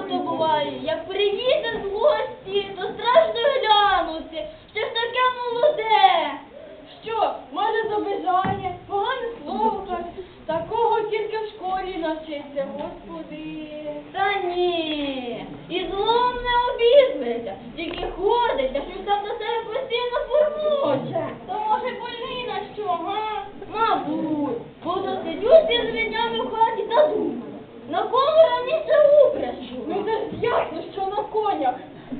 то буває. Як приїде з гості, то страшно глянути. Що ж таке молоде? Що, може забажає, погане слово каже, такого тільки в школі навчиться, господи. Та ні, і злом не обізветься, тільки ходить, та щось там на себе постійно формоче. То може больний на що, га? Мабуть, бо то сидю цілими в хаті та думаю, на кому раніше упряжу? Ну це ж ясно, що на конях.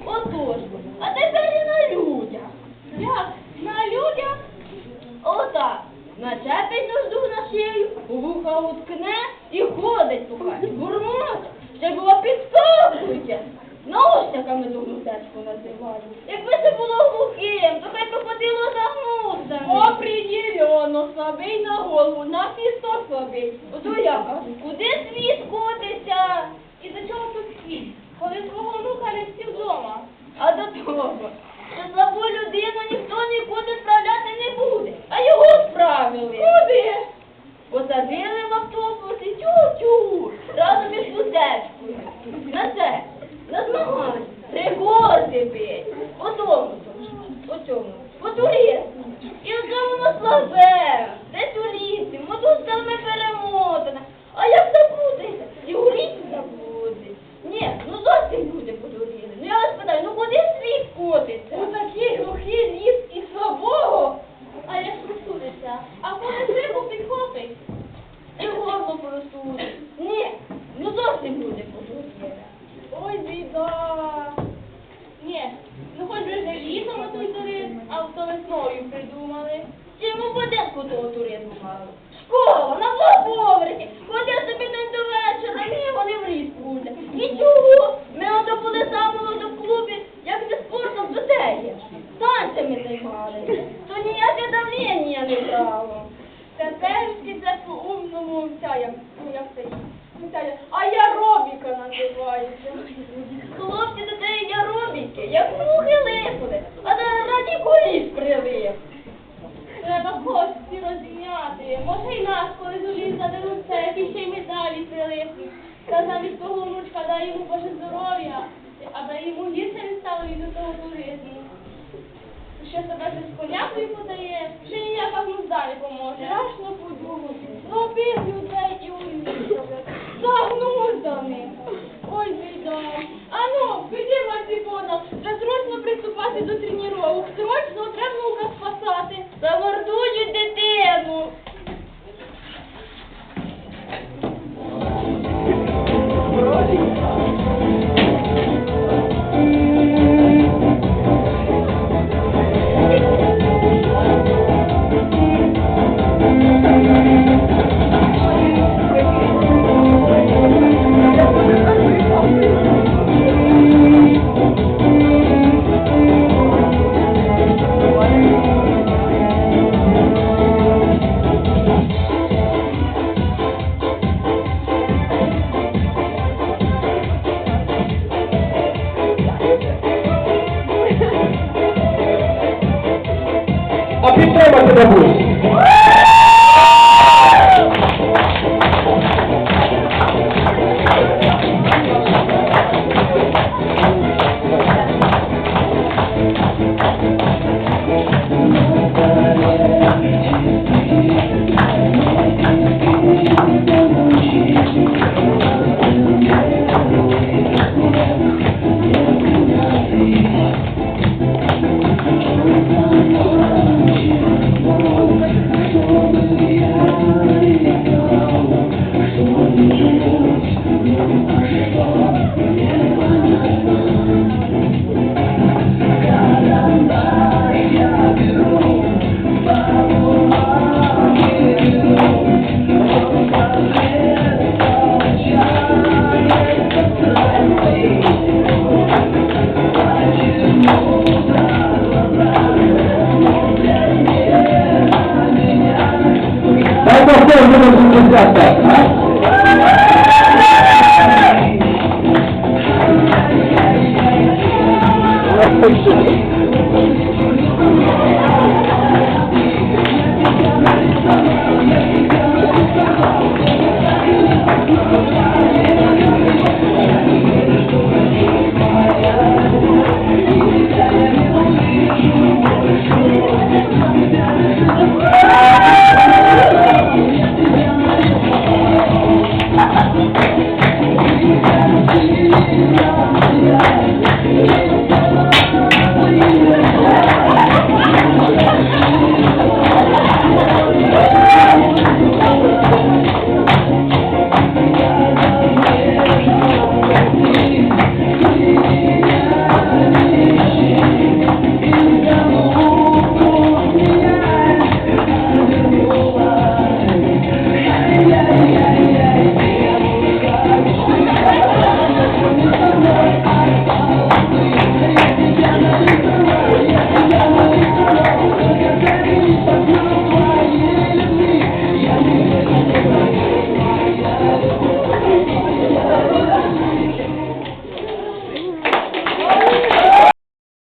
Отож, а тепер і на людях. Як? На людях? Отак, начепить нужду на шию, у вуха уткне і ходить по хаті, бурмоть, ще було підскакує. Наощаками ту гнутечку називають. Якби це було глухим, то хай би ходило за. Определенно, слабий на голову, на фісто слабий. Ото я кажу, куди світ? Коли свого внука не всі вдома. А до того, що слабу людину ніхто нікуди справляти не буде, а його справили. Куди? Посадили в автобусі тю-тю, разом із сусечкою. На це, на змагання, пригоди бить. Отому, по цьому, по туризму. І оце воно слабе, десь у лісі, мотузками перемотане. А як забудеться? І у лісі забудеться. Ні, ну зовсім люди подуріли. Ну я вас питаю, ну куди світ котиться? У такий глухий ліс і слабого. А як просудиться? А коли сипу підхопить? І горло просудить. Ні, ну зовсім люди подуріли. Ой, біда. Ні, ну хоч би вже літом той туризм, а то весною придумали. Чому будинку того туризму мало? Школа, на два поверхи. Ходять собі день до вечора, ні, вони в ліс І Нічого, ми Та замість того внучка дай йому Боже здоров'я, аби йому гірше не стало до того туризму. Що себе вже з конякою подає, ще ніяка гнузда не поможе. Страшно Quem tem mais essa? that, huh? Thank you.